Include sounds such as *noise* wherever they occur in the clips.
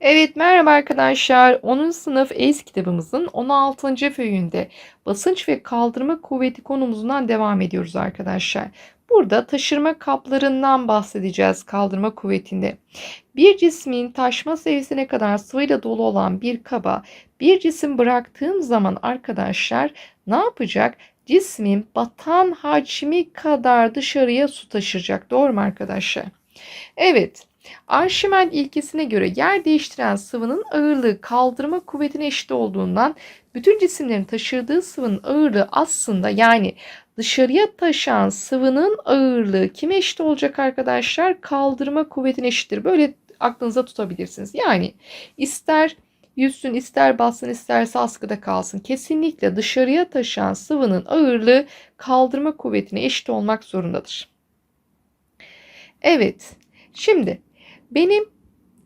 Evet merhaba arkadaşlar. 10. sınıf EYS kitabımızın 16. föyünde basınç ve kaldırma kuvveti konumuzdan devam ediyoruz arkadaşlar. Burada taşırma kaplarından bahsedeceğiz kaldırma kuvvetinde. Bir cismin taşma seviyesine kadar sıvıyla dolu olan bir kaba bir cisim bıraktığım zaman arkadaşlar ne yapacak? Cismin batan hacmi kadar dışarıya su taşıracak. Doğru mu arkadaşlar? Evet. Arşimed ilkesine göre yer değiştiren sıvının ağırlığı kaldırma kuvvetine eşit olduğundan bütün cisimlerin taşırdığı sıvının ağırlığı aslında yani dışarıya taşan sıvının ağırlığı kime eşit olacak arkadaşlar? Kaldırma kuvvetine eşittir. Böyle aklınıza tutabilirsiniz. Yani ister yüzsün, ister bassın, isterse askıda kalsın. Kesinlikle dışarıya taşan sıvının ağırlığı kaldırma kuvvetine eşit olmak zorundadır. Evet. Şimdi benim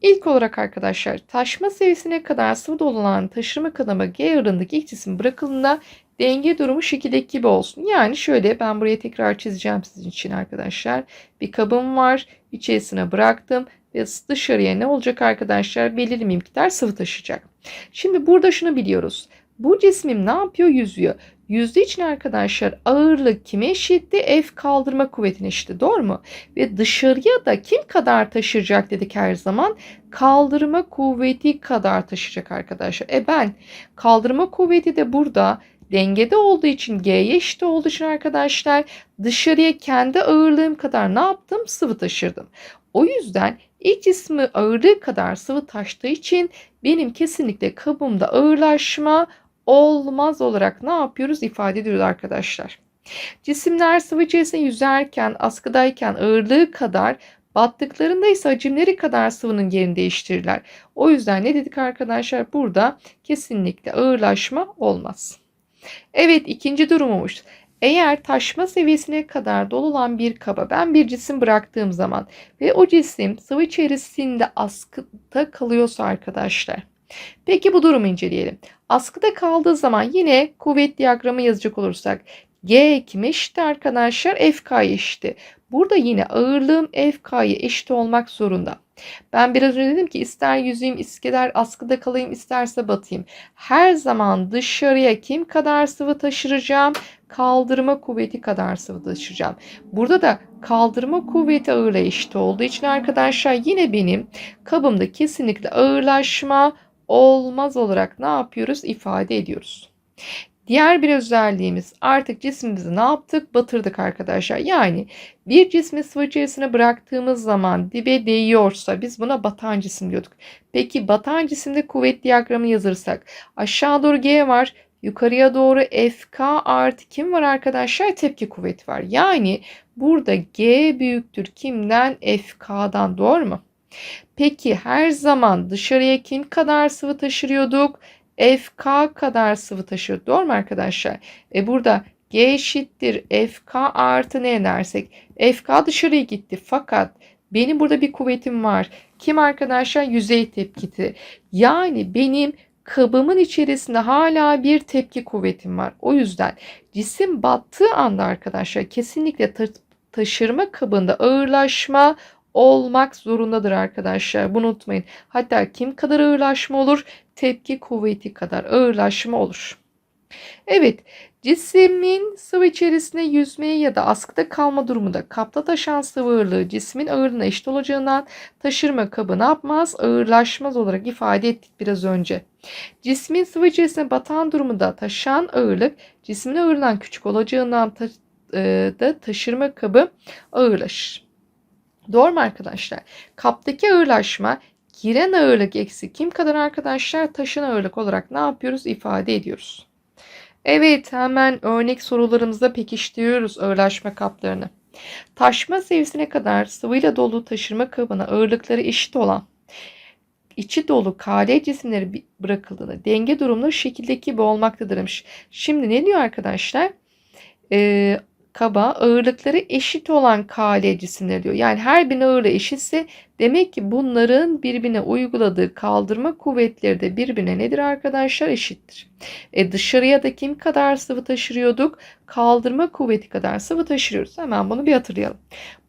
ilk olarak arkadaşlar taşma seviyesine kadar sıvı dolu olan taşırma kanama G ağırlığındaki ilk cisim bırakıldığında denge durumu şekildeki gibi olsun. Yani şöyle ben buraya tekrar çizeceğim sizin için arkadaşlar. Bir kabım var. içerisine bıraktım ve dışarıya ne olacak arkadaşlar? Belirli miktar sıvı taşıyacak. Şimdi burada şunu biliyoruz. Bu cismim ne yapıyor? Yüzüyor. Yüzde için arkadaşlar ağırlık kime eşitti? F kaldırma kuvvetine eşitti. Doğru mu? Ve dışarıya da kim kadar taşıyacak dedik her zaman? Kaldırma kuvveti kadar taşıyacak arkadaşlar. E ben kaldırma kuvveti de burada dengede olduğu için G'ye eşit olduğu için arkadaşlar dışarıya kendi ağırlığım kadar ne yaptım? Sıvı taşırdım. O yüzden ilk cismi ağırlığı kadar sıvı taştığı için benim kesinlikle kabımda ağırlaşma olmaz olarak ne yapıyoruz ifade ediyoruz arkadaşlar. Cisimler sıvı içerisinde yüzerken, askıdayken ağırlığı kadar battıklarında ise hacimleri kadar sıvının yerini değiştirirler. O yüzden ne dedik arkadaşlar? Burada kesinlikle ağırlaşma olmaz. Evet ikinci durumumuz. Eğer taşma seviyesine kadar dolu olan bir kaba ben bir cisim bıraktığım zaman ve o cisim sıvı içerisinde askıda kalıyorsa arkadaşlar. Peki bu durumu inceleyelim. Askıda kaldığı zaman yine kuvvet diyagramı yazacak olursak G kime eşit arkadaşlar? FK eşit. Burada yine ağırlığım FK'ya eşit olmak zorunda. Ben biraz önce dedim ki ister yüzeyim, ister askıda kalayım, isterse batayım. Her zaman dışarıya kim kadar sıvı taşıracağım? Kaldırma kuvveti kadar sıvı taşıracağım. Burada da kaldırma kuvveti ağırlığa eşit olduğu için arkadaşlar yine benim kabımda kesinlikle ağırlaşma olmaz olarak ne yapıyoruz? ifade ediyoruz. Diğer bir özelliğimiz artık cismimizi ne yaptık? Batırdık arkadaşlar. Yani bir cismi sıvı içerisine bıraktığımız zaman dibe değiyorsa biz buna batan cisim diyorduk. Peki batan cisimde kuvvet diyagramı yazırsak aşağı doğru G var. Yukarıya doğru FK artı kim var arkadaşlar? Tepki kuvveti var. Yani burada G büyüktür kimden? FK'dan doğru mu? Peki her zaman dışarıya kim kadar sıvı taşırıyorduk? FK kadar sıvı taşıyor. Doğru mu arkadaşlar? E burada G eşittir FK artı ne dersek? FK dışarıya gitti fakat benim burada bir kuvvetim var. Kim arkadaşlar? Yüzey tepkiti. Yani benim kabımın içerisinde hala bir tepki kuvvetim var. O yüzden cisim battığı anda arkadaşlar kesinlikle ta taşırma kabında ağırlaşma olmak zorundadır arkadaşlar. Bunu unutmayın. Hatta kim kadar ağırlaşma olur? Tepki kuvveti kadar ağırlaşma olur. Evet, cismin sıvı içerisinde yüzmeye ya da askıda kalma durumunda kapta taşan sıvı ağırlığı cismin ağırlığına eşit olacağından taşırma kabı ne yapmaz? Ağırlaşmaz olarak ifade ettik biraz önce. Cismin sıvı içerisinde batan durumunda taşan ağırlık cismin ağırlığından küçük olacağından e, da taşırma kabı ağırlaşır. Doğru mu arkadaşlar? Kaptaki ağırlaşma giren ağırlık eksi kim kadar arkadaşlar? Taşın ağırlık olarak ne yapıyoruz? ifade ediyoruz. Evet hemen örnek sorularımızda pekiştiriyoruz ağırlaşma kaplarını. Taşma seviyesine kadar sıvıyla dolu taşırma kabına ağırlıkları eşit olan içi dolu KL cisimleri bırakıldığında denge durumları şekildeki gibi olmaktadır Şimdi ne diyor arkadaşlar? Ee, kaba ağırlıkları eşit olan cisimleri diyor. Yani her birinin ağırlığı eşitse Demek ki bunların birbirine uyguladığı kaldırma kuvvetleri de birbirine nedir arkadaşlar? Eşittir. E dışarıya da kim kadar sıvı taşırıyorduk? Kaldırma kuvveti kadar sıvı taşırıyoruz. Hemen bunu bir hatırlayalım.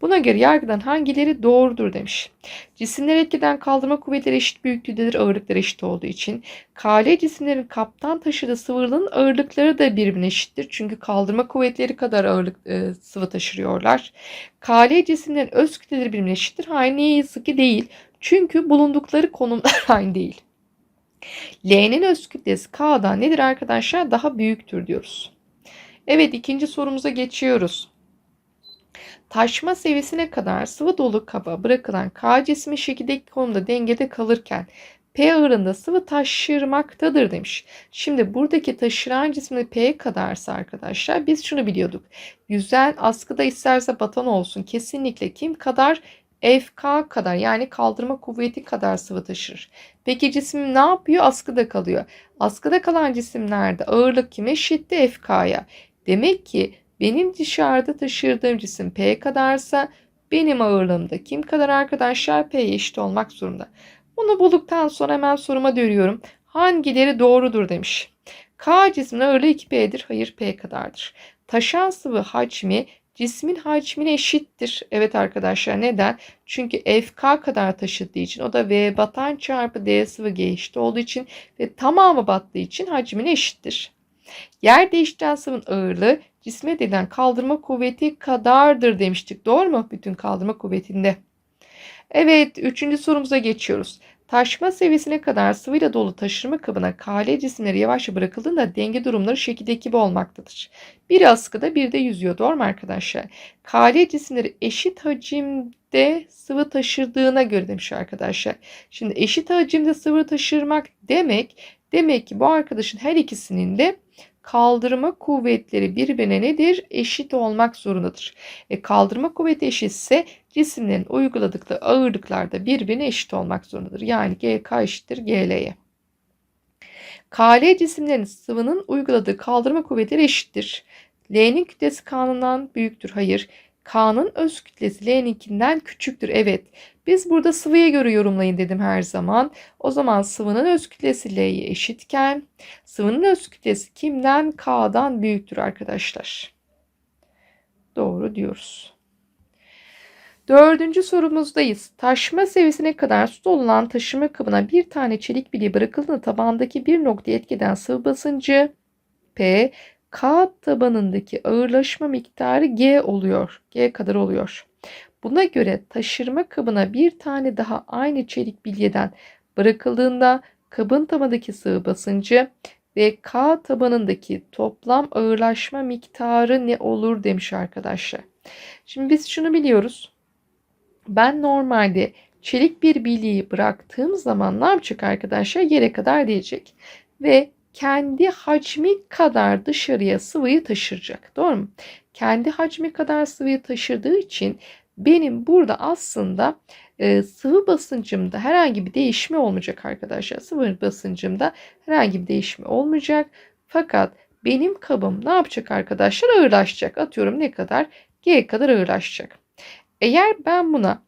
Buna göre yargıdan hangileri doğrudur demiş. Cisimler etkiden kaldırma kuvvetleri eşit büyüklüğündedir ağırlıkları eşit olduğu için. KL cisimlerin kaptan taşıdığı sıvının ağırlıkları da birbirine eşittir. Çünkü kaldırma kuvvetleri kadar ağırlık e, sıvı taşırıyorlar. KL cisimlerin öz kütleleri birbirine eşittir. Hayır ne yazık ki değil. Çünkü bulundukları konumlar *laughs* aynı değil. L'nin öz kütlesi K'dan nedir arkadaşlar? Daha büyüktür diyoruz. Evet ikinci sorumuza geçiyoruz. Taşma seviyesine kadar sıvı dolu kaba bırakılan K cismi şekildeki konumda dengede kalırken P ağırında sıvı taşırmaktadır demiş. Şimdi buradaki taşıran cismi P kadarsa arkadaşlar biz şunu biliyorduk. Yüzen askıda isterse batan olsun kesinlikle kim kadar? FK kadar yani kaldırma kuvveti kadar sıvı taşır. Peki cisim ne yapıyor? Askıda kalıyor. Askıda kalan cisimlerde ağırlık kime eşitti? FK'ya. Demek ki benim dışarıda taşırdığım cisim P kadarsa benim ağırlığım da kim kadar arkadaşlar? P eşit olmak zorunda. Bunu bulduktan sonra hemen soruma dönüyorum. Hangileri doğrudur demiş. K cismin ağırlığı 2P'dir. Hayır P kadardır. Taşan sıvı hacmi cismin hacmine eşittir. Evet arkadaşlar neden? Çünkü FK kadar taşıdığı için o da V batan çarpı D sıvı G eşit olduğu için ve tamamı battığı için hacmine eşittir. Yer değiştiren sıvının ağırlığı cisme edilen kaldırma kuvveti kadardır demiştik. Doğru mu? Bütün kaldırma kuvvetinde. Evet, üçüncü sorumuza geçiyoruz. Taşma seviyesine kadar sıvıyla dolu taşırma kabına kale cisimleri yavaşça bırakıldığında denge durumları şekildeki gibi olmaktadır. Biri askıda bir de yüzüyor. Doğru mu arkadaşlar? Kale cisimleri eşit hacimde sıvı taşırdığına göre demiş arkadaşlar. Şimdi eşit hacimde sıvı taşırmak demek demek ki bu arkadaşın her ikisinin de kaldırma kuvvetleri birbirine nedir? Eşit olmak zorundadır. E, kaldırma kuvveti eşitse cisimlerin uyguladıkları ağırlıklar da birbirine eşit olmak zorundadır. Yani GK eşittir GL'ye. KL cisimlerin sıvının uyguladığı kaldırma kuvvetleri eşittir. L'nin kütlesi K'nından büyüktür. Hayır. K'nın öz kütlesi L'ninkinden küçüktür. Evet. Biz burada sıvıya göre yorumlayın dedim her zaman. O zaman sıvının öz kütlesi L'ye eşitken sıvının öz kütlesi kimden? K'dan büyüktür arkadaşlar. Doğru diyoruz. Dördüncü sorumuzdayız. Taşma seviyesine kadar su dolunan taşıma kabına bir tane çelik bilye bırakıldığında tabandaki bir nokta etkeden sıvı basıncı P, K tabanındaki ağırlaşma miktarı G oluyor. G kadar oluyor. Buna göre taşırma kabına bir tane daha aynı çelik bilyeden bırakıldığında kabın tabanındaki sıvı basıncı ve K tabanındaki toplam ağırlaşma miktarı ne olur demiş arkadaşlar. Şimdi biz şunu biliyoruz. Ben normalde çelik bir bilyeyi bıraktığım zaman ne yapacak arkadaşlar? Yere kadar diyecek. Ve kendi hacmi kadar dışarıya sıvıyı taşıracak. Doğru mu? Kendi hacmi kadar sıvıyı taşıdığı için benim burada aslında e, sıvı basıncımda herhangi bir değişme olmayacak arkadaşlar. Sıvı basıncımda herhangi bir değişme olmayacak. Fakat benim kabım ne yapacak arkadaşlar? Ağırlaşacak. Atıyorum ne kadar? G kadar ağırlaşacak. Eğer ben buna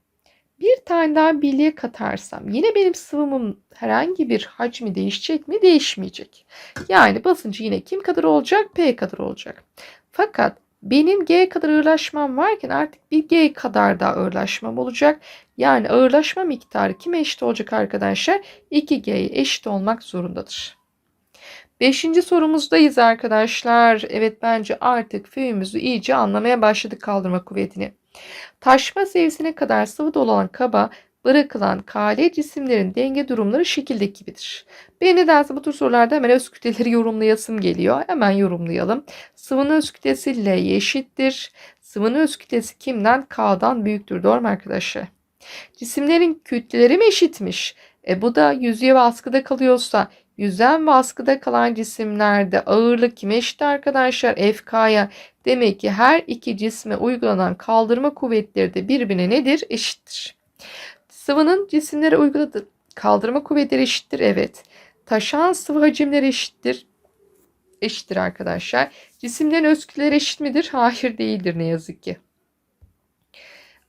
bir tane daha bilye katarsam yine benim sıvımın herhangi bir hacmi değişecek mi? Değişmeyecek. Yani basıncı yine kim kadar olacak? P kadar olacak. Fakat benim G kadar ağırlaşmam varken artık bir G kadar daha ağırlaşmam olacak. Yani ağırlaşma miktarı kime eşit olacak arkadaşlar? 2G'ye eşit olmak zorundadır. Beşinci sorumuzdayız arkadaşlar. Evet bence artık föyümüzü iyice anlamaya başladık kaldırma kuvvetini. Taşma seviyesine kadar sıvı dolu olan kaba bırakılan kale cisimlerin denge durumları şekildeki gibidir. Ben nedense bu tür sorularda hemen öz kütleleri yorumlayasım geliyor. Hemen yorumlayalım. Sıvının öz kütlesi L'ye eşittir. Sıvının öz kütlesi kimden? K'dan büyüktür. Doğru mu arkadaşlar? Cisimlerin kütleleri mi eşitmiş? E bu da yüzeye ve kalıyorsa yüzen ve kalan cisimlerde ağırlık kime eşit arkadaşlar? FK'ya. Demek ki her iki cisme uygulanan kaldırma kuvvetleri de birbirine nedir? Eşittir. Sıvının cisimlere uyguladığı kaldırma kuvvetleri eşittir. Evet. Taşan sıvı hacimleri eşittir. Eşittir arkadaşlar. Cisimlerin öz eşit midir? Hayır değildir ne yazık ki.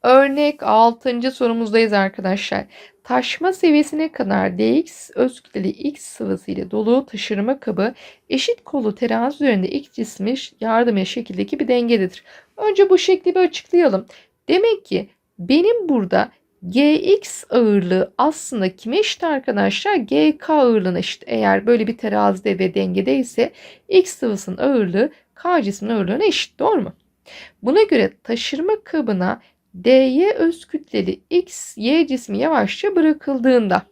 Örnek 6. sorumuzdayız arkadaşlar. Taşma seviyesine kadar dx öz x sıvısı ile dolu taşırma kabı eşit kolu terazi üzerinde x cismi yardımıyla şekildeki bir dengededir. Önce bu şekli bir açıklayalım. Demek ki benim burada gx ağırlığı aslında kime eşit arkadaşlar? gk ağırlığına eşit. Eğer böyle bir terazide ve dengede ise x sıvısının ağırlığı k cismin ağırlığına eşit. Doğru mu? Buna göre taşırma kabına dy öz kütleli x, y cismi yavaşça bırakıldığında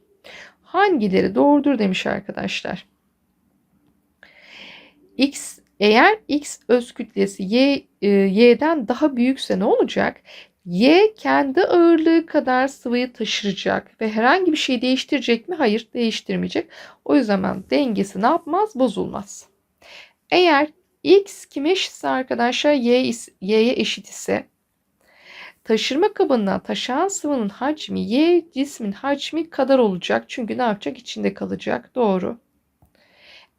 hangileri doğrudur demiş arkadaşlar. X eğer x öz kütlesi y, e, y'den daha büyükse ne olacak? Y kendi ağırlığı kadar sıvıyı taşıracak ve herhangi bir şey değiştirecek mi? Hayır değiştirmeyecek. O yüzden dengesi ne yapmaz? Bozulmaz. Eğer x kime eşitse arkadaşlar y, y'ye eşit ise taşırma kabından taşıyan sıvının hacmi y cismin hacmi kadar olacak. Çünkü ne yapacak? İçinde kalacak. Doğru.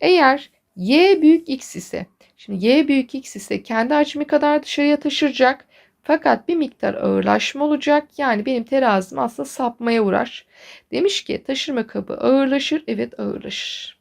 Eğer y büyük x ise şimdi y büyük x ise kendi hacmi kadar dışarıya taşıracak. Fakat bir miktar ağırlaşma olacak. Yani benim terazim aslında sapmaya uğrar. Demiş ki taşırma kabı ağırlaşır. Evet ağırlaşır.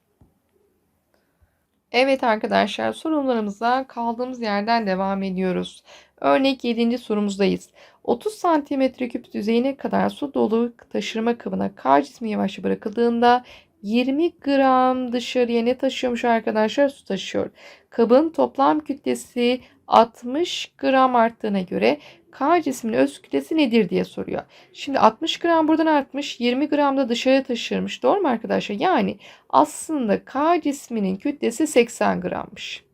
Evet arkadaşlar sorunlarımıza kaldığımız yerden devam ediyoruz. Örnek 7. sorumuzdayız. 30 cm küp düzeyine kadar su dolu taşırma kabına K cismi yavaşça bırakıldığında 20 gram dışarıya ne taşıyormuş arkadaşlar? Su taşıyor. Kabın toplam kütlesi 60 gram arttığına göre K cisminin öz kütlesi nedir diye soruyor. Şimdi 60 gram buradan artmış 20 gram da dışarıya taşırmış. Doğru mu arkadaşlar? Yani aslında K cisminin kütlesi 80 grammış.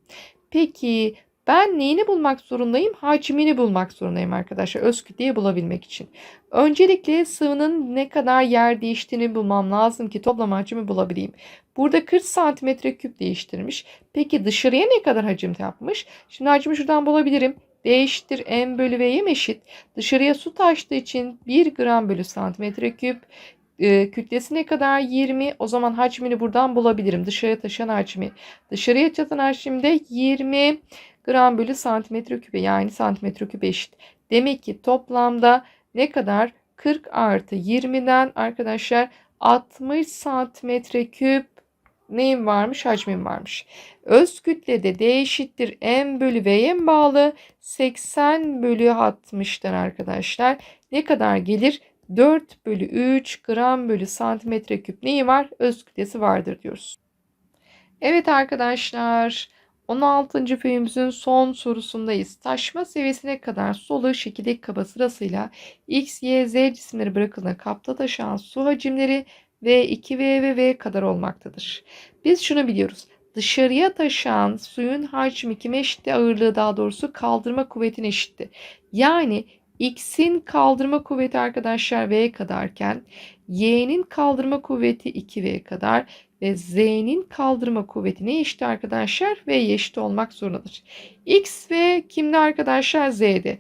Peki ben neyini bulmak zorundayım? Hacmini bulmak zorundayım arkadaşlar. Öz kütleyi bulabilmek için. Öncelikle sıvının ne kadar yer değiştiğini bulmam lazım ki toplam hacmi bulabileyim. Burada 40 santimetre küp değiştirmiş. Peki dışarıya ne kadar hacim yapmış? Şimdi hacmi şuradan bulabilirim. Değiştir m bölü v'ye eşit. Dışarıya su taştığı için 1 gram bölü santimetre küp. E, kütlesi ne kadar? 20. O zaman hacmini buradan bulabilirim. Dışarıya taşıyan hacmi. Dışarıya çatan hacimde 20 gram bölü santimetre küpe yani santimetre küp eşit. Demek ki toplamda ne kadar? 40 artı 20'den arkadaşlar 60 santimetre küp neyim varmış? Hacmim varmış. Öz kütlede D eşittir M bölü V'ye bağlı? 80 bölü 60'tan arkadaşlar. Ne kadar gelir? 4 bölü 3 gram bölü santimetre küp neyi var? Öz kütlesi vardır diyoruz. Evet arkadaşlar. 16. föyümüzün son sorusundayız. Taşma seviyesine kadar solu şekildeki kaba sırasıyla X, Y, Z cisimleri bırakılan kapta taşıyan su hacimleri V2, V ve V kadar olmaktadır. Biz şunu biliyoruz. Dışarıya taşıyan suyun hacmi kime eşitti? Ağırlığı daha doğrusu kaldırma kuvvetine eşitti. Yani X'in kaldırma kuvveti arkadaşlar V kadarken Y'nin kaldırma kuvveti 2V kadar ve Z'nin kaldırma kuvveti ne eşit arkadaşlar? V eşit olmak zorundadır. X ve kimde arkadaşlar? Z'de.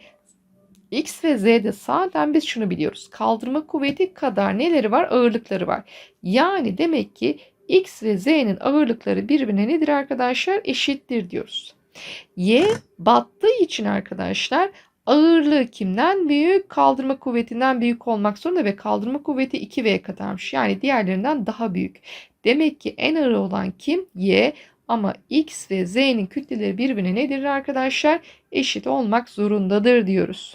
X ve Z'de zaten biz şunu biliyoruz. Kaldırma kuvveti kadar neleri var? Ağırlıkları var. Yani demek ki X ve Z'nin ağırlıkları birbirine nedir arkadaşlar? Eşittir diyoruz. Y battığı için arkadaşlar ağırlığı kimden büyük? Kaldırma kuvvetinden büyük olmak zorunda ve kaldırma kuvveti 2V kadarmış. Yani diğerlerinden daha büyük. Demek ki en ağır olan kim? Y. Ama X ve Z'nin kütleleri birbirine nedir arkadaşlar? Eşit olmak zorundadır diyoruz.